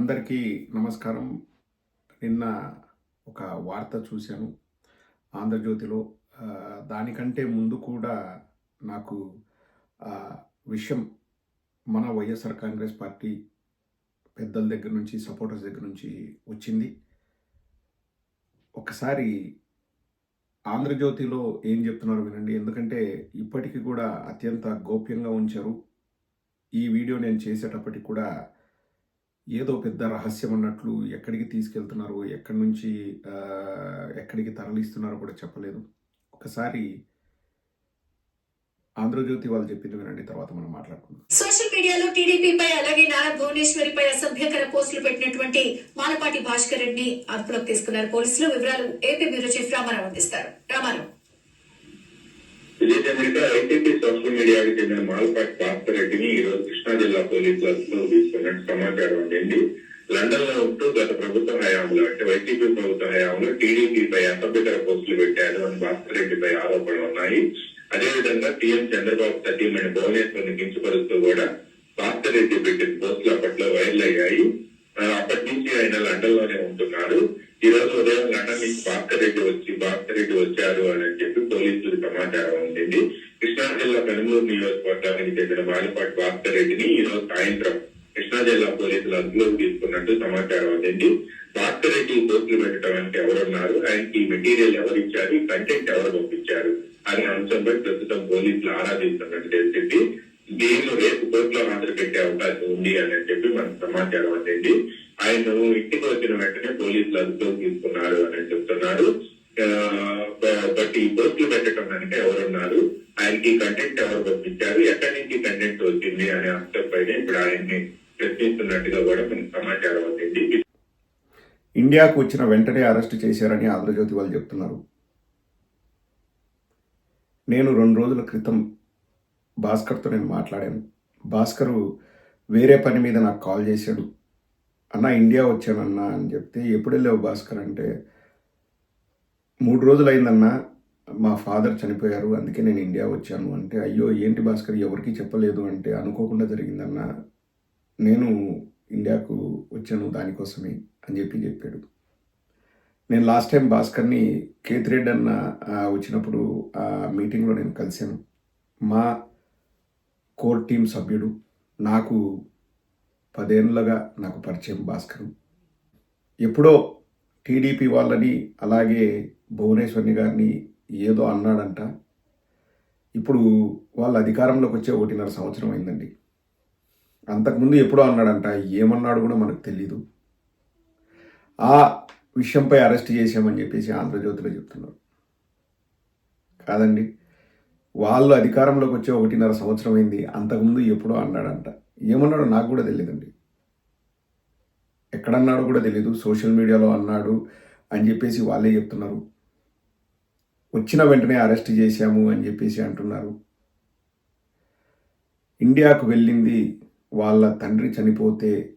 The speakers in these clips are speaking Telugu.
అందరికీ నమస్కారం. నిన్న ఒక వార్త చూశాను ఆంధ్రజ్యోతిలో. దానికంటే ముందు కూడా నాకు విషయం మన వైఎస్ఆర్ కాంగ్రెస్ పార్టీ పెద్దల దగ్గర నుంచి సపోర్టర్స్ దగ్గర నుంచి వచ్చింది. ఒకసారి ఆంధ్రజ్యోతిలో ఏం చెప్తున్నారో వినండి. ఎందుకంటే ఇప్పటికీ కూడా అత్యంత గోప్యంగా ఉంచారు. ఈ వీడియో నేను చేసేటప్పటికి కూడా ఏదో పెద్ద రహస్యం అన్నట్లు ఎక్కడికి తీసుకెళ్తున్నారు ఎక్కడి నుంచి ఎక్కడికి తరలిస్తున్నారో కూడా చెప్పలేదు. ఒకసారి ఆంధ్రజ్యోతి వాళ్ళు చెప్పింది వినండి తర్వాత మనం మాట్లాడుకుందాం. సోషల్ మీడియాలో టీడీపీపై అలాగే నారా భువనేశ్వరిపై అసభ్యకర పోస్టులు పెట్టినటువంటి మానపాటి భాస్కర్ రెడ్డిని అదుపులోకి తీసుకున్నారు. పోలీసులు వివరాలు ఏపీ బ్యూరో చీఫ్ రామారావు అందిస్తారు. రామారావు. ఏంటంటే ఐటీపీ సోషల్ మీడియాకి చెందిన మాల్పాటి భాస్కర్ రెడ్డిని ఈ రోజు కృష్ణా జిల్లా పోలీసులు అదుపులో తీసుకున్నట్టు సమాచారం అందింది. లండన్లో ఉంటూ గత ప్రభుత్వ హయాంలో అంటే వైసీపీ ప్రభుత్వ హయాంలో టీడీపీపై అసభ్యకర పోస్టులు పెట్టారు అని భాస్కర్ రెడ్డిపై ఆరోపణలు ఉన్నాయి. అదేవిధంగా సీఎం చంద్రబాబు సతీమణి భువనేశ్వర్ని కించపరుస్తూ కూడా భాస్కర్ రెడ్డి పెట్టిన పోస్టులు అప్పట్లో వైరల్ అయ్యాయి. అప్పటి నుంచి ఆయన లండన్లోనే ఉంటున్నారు. ఈ రోజు ఉదయం లండన్ నుంచి భాస్కర్ రెడ్డి వచ్చి భాస్కర్ రెడ్డి వచ్చారు అని సమాచారం అందింది కృష్ణా జిల్లా పెనుమూరు నియోజకవర్గానికి చెందిన బాలిపాటి భాస్కర్ రెడ్డిని ఈ రోజు సాయంత్రం కృష్ణా జిల్లా పోలీసులు అదుపులోకి తీసుకున్నట్టు సమాచారం అందింది. భాస్కర్ రెడ్డి ఈ పెట్టడం అంటే ఎవరున్నారు? ఆయనకి ఈ మెటీరియల్ ఎవరు ఇచ్చారు ఈ కంటెంట్ ఎవరు పంపించారు? అనే అంశంపై ప్రస్తుతం పోలీసులు ఆరాధిస్తున్నట్టు తెలిసింది. దీనిలో రేపు కోర్టులో హాజరు పెట్టే అవకాశం ఉంది అని చెప్పి మనకు సమాచారం అందింది. ఆయన ఇంటికి వచ్చిన వెంటనే పోలీసులు అదుపులోకి తీసుకున్నారు అని చెప్తున్నారు. బట్టి పోస్టులు పెట్టడం వెనక ఎవరున్నారు? ఆయనకి కంటెంట్ ఎవరు పంపించారు? ఎక్కడి నుంచి కంటెంట్ వచ్చింది అనే అంశంపైన ఇప్పుడు ఆయన్ని ప్రశ్నిస్తున్నట్టుగా కూడా మనకు సమాచారం వచ్చింది ఇండియాకు వచ్చిన వెంటనే అరెస్ట్ చేశారని ఆంధ్రజ్యోతి వాళ్ళు చెప్తున్నారు. నేను రెండు రోజుల క్రితం భాస్కర్తో నేను మాట్లాడాను. భాస్కర్ వేరే పని మీద నాకు కాల్ చేశాడు. అన్న ఇండియా వచ్చానన్నా అని చెప్తే ఎప్పుడు వెళ్ళావు భాస్కర్? అంటే మూడు రోజులు అయిందన్నా మా ఫాదర్ చనిపోయారు అందుకే నేను ఇండియా వచ్చాను అంటే అయ్యో ఏంటి భాస్కర్ ఎవరికి చెప్పలేదు అంటే అనుకోకుండా జరిగిందన్న నేను ఇండియాకు వచ్చాను దానికోసమే అని చెప్పి చెప్పాడు. నేను లాస్ట్ టైం భాస్కర్ని కేతిరెడ్డి అన్న వచ్చినప్పుడు ఆ మీటింగ్లో నేను కలిశాను. మా కోర్ టీం సభ్యుడు నాకు పదేళ్ళుగా నాకు పరిచయం భాస్కర్. ఎప్పుడో టీడీపీ వాళ్ళని అలాగే భువనేశ్వర్ని గారిని ఏదో అన్నాడంట. ఇప్పుడు వాళ్ళ అధికారంలోకి వచ్చే ఒకటిన్నర సంవత్సరం అయిందండి. అంతకుముందు ఎప్పుడో అన్నాడంట ఏమన్నాడు కూడా మనకు తెలీదు. ఆ విషయంపై అరెస్ట్ చేశామని చెప్పేసి ఆంధ్రజ్యోతిలో చెప్తున్నారు. కాదండి వాళ్ళు అధికారంలోకి వచ్చే ఒకటిన్నర సంవత్సరం అయింది అంతకుముందు ఎప్పుడో అన్నాడంట. ఏమన్నాడో నాకు కూడా తెలియదండి ఎక్కడన్నాడో కూడా తెలియదు సోషల్ మీడియాలో అన్నాడు అని చెప్పేసి వాళ్ళే చెప్తున్నారు. వచ్చిన వెంటనే అరెస్ట్ చేశాము అని చెప్పేసి అంటున్నారు. ఇండియాకు వెళ్ళింది వాళ్ళ తండ్రి చనిపోతే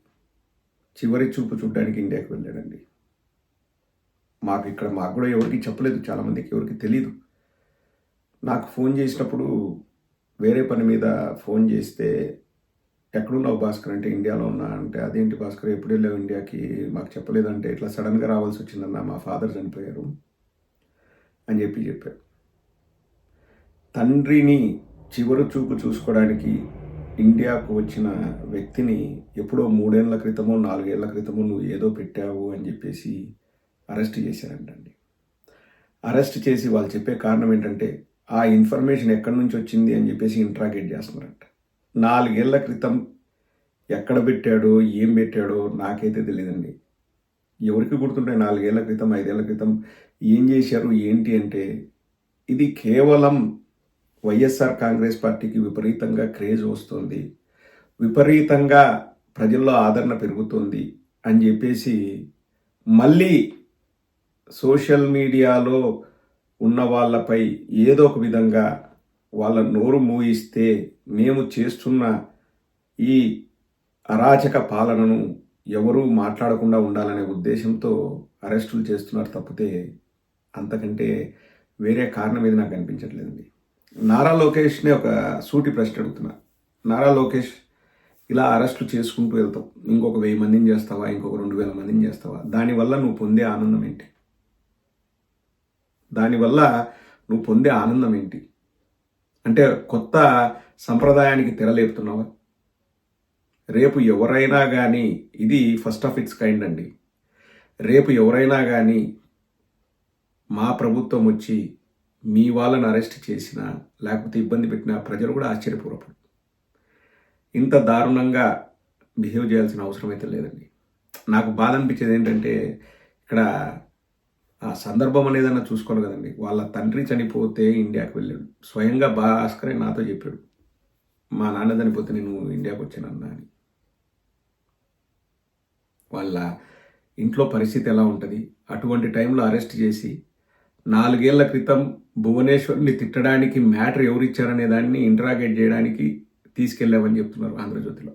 చివరి చూపు చూడడానికి ఇండియాకి వెళ్ళాడండి. మాకు ఇక్కడ మాకు కూడా ఎవరికి చెప్పలేదు చాలామందికి ఎవరికి తెలియదు నాకు ఫోన్ చేసినప్పుడు వేరే పని మీద ఫోన్ చేస్తే ఎక్కడున్నావు భాస్కర్ అంటే ఇండియాలో ఉన్నా? అంటే అదేంటి భాస్కర్ ఎప్పుడు వెళ్ళావు ఇండియాకి? మాకు చెప్పలేదంటే ఇట్లా సడన్గా రావాల్సి వచ్చిందన్న మా ఫాదర్ చనిపోయారు. అని చెప్పి చెప్పారు తండ్రిని చివరి చూపు చూసుకోవడానికి ఇండియాకు వచ్చిన వ్యక్తిని ఎప్పుడో మూడేళ్ళ క్రితమో నాలుగేళ్ళ క్రితమో నువ్వు ఏదో పెట్టావు అని చెప్పేసి అరెస్ట్ చేశారంటండి. అరెస్ట్ చేసి వాళ్ళు చెప్పే కారణం ఏంటంటే ఆ ఇన్ఫర్మేషన్ ఎక్కడి నుంచి వచ్చింది అని చెప్పేసి ఇంట్రాగేట్ చేస్తున్నారంట. నాలుగేళ్ళ క్రితం ఎక్కడ పెట్టాడో ఏం పెట్టాడో నాకైతే తెలియదండి. ఎవరికి గుర్తుంటాయి? నాలుగేళ్ళ క్రితం ఐదేళ్ళ క్రితం ఏం చేశారు? ఏంటి అంటే ఇది కేవలం వైఎస్ఆర్ కాంగ్రెస్ పార్టీకి విపరీతంగా క్రేజ్ వస్తుంది. విపరీతంగా ప్రజల్లో ఆదరణ పెరుగుతుంది అని చెప్పేసి మళ్ళీ సోషల్ మీడియాలో ఉన్న వాళ్ళపై ఏదో ఒక విధంగా వాళ్ళ నోరు మూయిస్తే మేము చేస్తున్న ఈ అరాచక పాలనను ఎవరూ మాట్లాడకుండా ఉండాలనే ఉద్దేశంతో అరెస్టులు చేస్తున్నారు తప్పితే అంతకంటే వేరే కారణం ఏది నాకు అనిపించట్లేదండి. నారా లోకేష్ని ఒక సూటి ప్రశ్న అడుగుతున్నా. నారా లోకేష్ ఇలా అరెస్టులు చేసుకుంటూ వెళ్తావు. ఇంకొక వెయ్యి మందిని చేస్తావా? ఇంకొక రెండు వేల మందిని చేస్తావా? దానివల్ల నువ్వు పొందే ఆనందం ఏంటి? దానివల్ల నువ్వు పొందే ఆనందం ఏంటి? అంటే కొత్త సంప్రదాయానికి తెరలేపుతున్నావా? రేపు ఎవరైనా కానీ ఇది ఫస్ట్ ఆఫ్ ఇట్స్ కైండ్ అండి. రేపు ఎవరైనా కానీ మా ప్రభుత్వం వచ్చి మీ వాళ్ళని అరెస్ట్ చేసినా లేకపోతే ఇబ్బంది పెట్టినా ప్రజలు కూడా ఆశ్చర్యపూర్వపడు ఇంత దారుణంగా బిహేవ్ చేయాల్సిన అవసరం అయితే లేదండి. నాకు బాధ అనిపించేది ఏంటంటే ఇక్కడ ఆ సందర్భం అనేదన్నా చూసుకోవాలి కదండి. వాళ్ళ తండ్రి చనిపోతే ఇండియాకు వెళ్ళాడు. స్వయంగా భాస్కరే నాతో చెప్పాడు మా నాన్న చనిపోతే నేను ఇండియాకు వచ్చానన్నా అని. వాళ్ళ ఇంట్లో పరిస్థితి ఎలా ఉంటుంది? అటువంటి టైంలో అరెస్ట్ చేసి నాలుగేళ్ళ క్రితం భువనేశ్వర్ని తిట్టడానికి మ్యాటర్ ఎవరు ఇచ్చారనే దాన్ని ఇంటరాగేట్ చేయడానికి తీసుకెళ్ళామని చెప్తున్నారు ఆంధ్రజ్యోతిలో.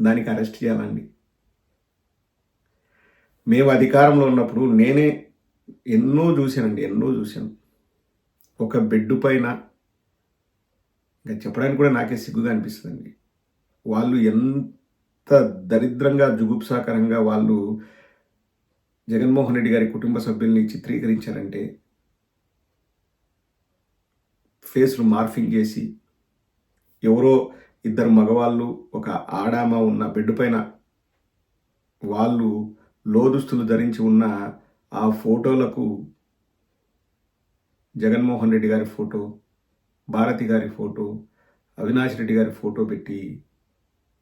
దానికి అరెస్ట్ చేయాలండి. మేము అధికారంలో ఉన్నప్పుడు నేనే ఎన్నో చూశానండి ఎన్నో చూశాను. ఒక బెడ్ పైన ఇంకా చెప్పడానికి కూడా నాకే సిగ్గుగా అనిపిస్తుందండి. వాళ్ళు ఎంత దరిద్రంగా జుగుప్సాకరంగా వాళ్ళు జగన్మోహన్ రెడ్డి గారి కుటుంబ సభ్యుల్ని చిత్రీకరించారంటే ఫేస్లు మార్ఫింగ్ చేసి ఎవరో ఇద్దరు మగవాళ్ళు ఒక ఆడామ ఉన్న బెడ్ పైన వాళ్ళు లోదుస్తులు ధరించి ఉన్న ఆ ఫోటోలకు జగన్మోహన్ రెడ్డి గారి ఫోటో భారతి గారి ఫోటో అవినాష్ రెడ్డి గారి ఫోటో పెట్టి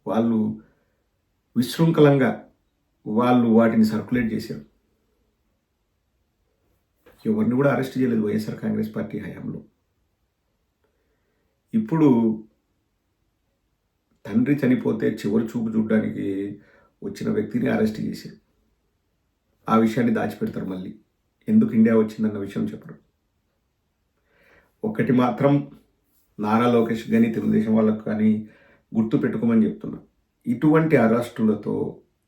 వాళ్ళు విశృంఖలంగా వాళ్ళు వాటిని సర్క్యులేట్ చేశారు. ఎవరిని కూడా అరెస్ట్ చేయలేదు వైఎస్ఆర్ కాంగ్రెస్ పార్టీ హయాంలో. ఇప్పుడు తండ్రి చనిపోతే చివరి చూపు చూడడానికి వచ్చిన వ్యక్తిని అరెస్ట్ చేశారు. ఆ విషయాన్ని దాచిపెడతారు మళ్ళీ. ఎందుకు ఇండియా వచ్చిందన్న విషయం చెప్పరు. ఒకటి మాత్రం నారా లోకేష్ కానీ తెలుగుదేశం వాళ్ళకు కానీ గుర్తు పెట్టుకోమని చెప్తున్నా. ఇటువంటి అరెస్టులతో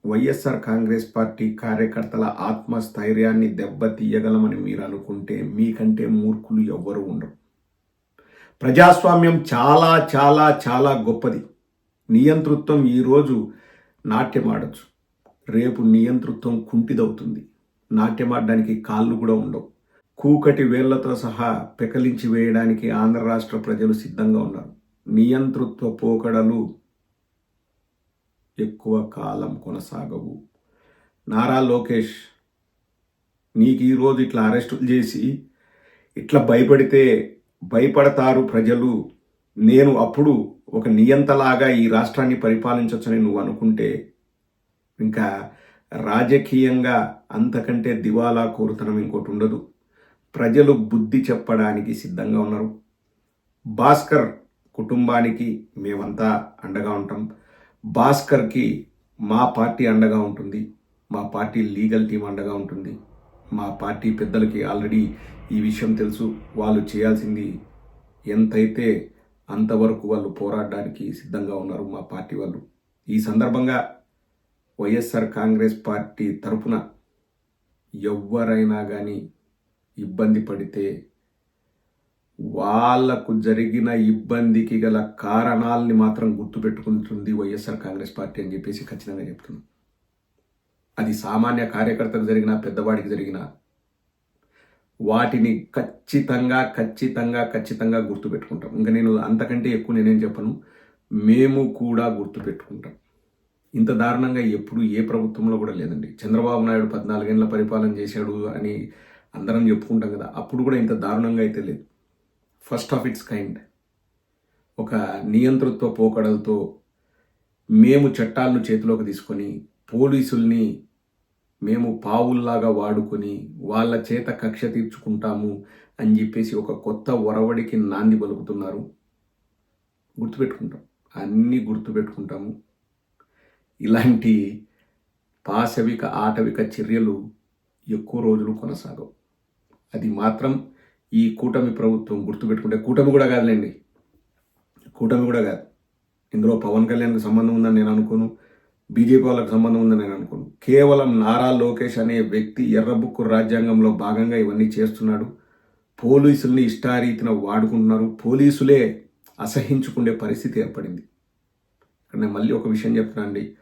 వైఎస్ఆర్ కాంగ్రెస్ పార్టీ కార్యకర్తల ఆత్మస్థైర్యాన్ని దెబ్బతీయగలమని మీరు అనుకుంటే మీకంటే మూర్ఖులు ఎవ్వరూ ఉండరు. ప్రజాస్వామ్యం చాలా చాలా చాలా గొప్పది. నియంతృత్వం ఈరోజు నాట్యం ఆడచ్చు రేపు నియంతృత్వం కుంటిదవుతుంది. నాట్యం ఆడడానికి కాళ్ళు కూడా ఉండవు. కూకటి వేళ్ళతో సహా పెకలించి వేయడానికి ఆంధ్ర రాష్ట్ర ప్రజలు సిద్ధంగా ఉన్నారు. నియంతృత్వ పోకడలు ఎక్కువ కాలం కొనసాగవు. నారా లోకేష్ నీకు ఈరోజు ఇట్లా అరెస్టులు చేసి ఇట్లా భయపడితే భయపడతారు ప్రజలు. నేను అప్పుడు ఒక నియంతలాగా ఈ రాష్ట్రాన్ని పరిపాలించవచ్చని నువ్వు అనుకుంటే ఇంకా రాజకీయంగా అంతకంటే దివాలా కోరుతనం ఇంకోటి ఉండదు. ప్రజలు బుద్ధి చెప్పడానికి సిద్ధంగా ఉన్నారు. భాస్కర్ కుటుంబానికి మేమంతా అండగా ఉంటాం. భాస్కర్కి మా పార్టీ అండగా ఉంటుంది. మా పార్టీ లీగల్ టీం అండగా ఉంటుంది. మా పార్టీ పెద్దలకి ఆల్రెడీ ఈ విషయం తెలుసు. వాళ్ళు చేయాల్సింది ఎంతైతే అంతవరకు వాళ్ళు పోరాడడానికి సిద్ధంగా ఉన్నారు మా పార్టీ వాళ్ళు. ఈ సందర్భంగా వైఎస్ఆర్ కాంగ్రెస్ పార్టీ తరపున ఎవరైనా కానీ ఇబ్బంది పడితే వాళ్ళకు జరిగిన ఇబ్బందికి గల కారణాలని మాత్రం గుర్తుపెట్టుకుంటుంది వైఎస్ఆర్ కాంగ్రెస్ పార్టీ అని చెప్పేసి ఖచ్చితంగా చెప్తున్నాం. అది సామాన్య కార్యకర్తకు జరిగిన పెద్దవాడికి జరిగిన వాటిని ఖచ్చితంగా ఖచ్చితంగా ఖచ్చితంగా గుర్తుపెట్టుకుంటాం. ఇంకా నేను అంతకంటే ఎక్కువ నేనేం చెప్పను. మేము కూడా గుర్తుపెట్టుకుంటాం. ఇంత దారుణంగా ఎప్పుడు ఏ ప్రభుత్వంలో కూడా లేదండి. చంద్రబాబు నాయుడు పద్నాలుగేళ్ళ పరిపాలన చేశాడు అని అందరం చెప్పుకుంటాం కదా. అప్పుడు కూడా ఇంత దారుణంగా అయితే లేదు. First of its kind. ఒక నియంతృత్వ పోకడలతో మేము చట్టాలను చేతిలోకి తీసుకొని పోలీసుల్ని మేము పావుల్లాగా వాడుకొని వాళ్ళ చేత కక్ష తీర్చుకుంటాము అని చెప్పేసి ఒక కొత్త ఒరవడికి నాంది పలుకుతున్నారు. గుర్తుపెట్టుకుంటాం. అన్నీ గుర్తుపెట్టుకుంటాము. ఇలాంటి పాశవిక ఆటవిక చర్యలు ఎక్కువ రోజులు కొనసాగవు. అది మాత్రం ఈ కూటమి ప్రభుత్వం గుర్తుపెట్టుకుంటే కూటమి కూడా కాదులేండి. కూటమి కూడా కాదు. ఇందులో పవన్ కళ్యాణ్కి సంబంధం ఉందని నేను అనుకోను. బీజేపీ వాళ్ళకి సంబంధం ఉందని నేను అనుకోను. కేవలం నారా లోకేష్ అనే వ్యక్తి ఎర్రబుక్కు రాజ్యాంగంలో భాగంగా ఇవన్నీ చేస్తున్నాడు. పోలీసుల్ని ఇష్టారీతిన వాడుకుంటున్నారు. పోలీసులే అసహించుకునే పరిస్థితి ఏర్పడింది. ఇక్కడ నేను మళ్ళీ ఒక విషయం చెప్తున్నా అండి.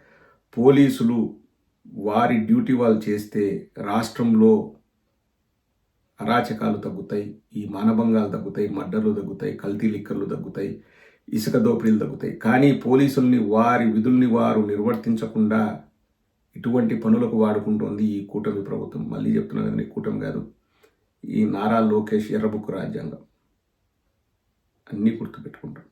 పోలీసులు వారి డ్యూటీ వాళ్ళు చేస్తే రాష్ట్రంలో అరాచకాలు తగ్గుతాయి ఈ మానభంగాలు తగ్గుతాయి మడ్డర్లు తగ్గుతాయి కల్తీ లిక్కర్లు తగ్గుతాయి ఇసుక దోపిడీలు తగ్గుతాయి. కానీ పోలీసుల్ని వారి విధుల్ని వారు నిర్వర్తించకుండా ఇటువంటి పనులకు వాడుకుంటోంది ఈ కూటమి ప్రభుత్వం. మళ్ళీ చెప్తున్నా కదండి కూటమి కాదు. ఈ నారా లోకేష్ ఎర్రబుక్కు రాజ్యాంగం అన్నీ గుర్తుపెట్టుకుంటాం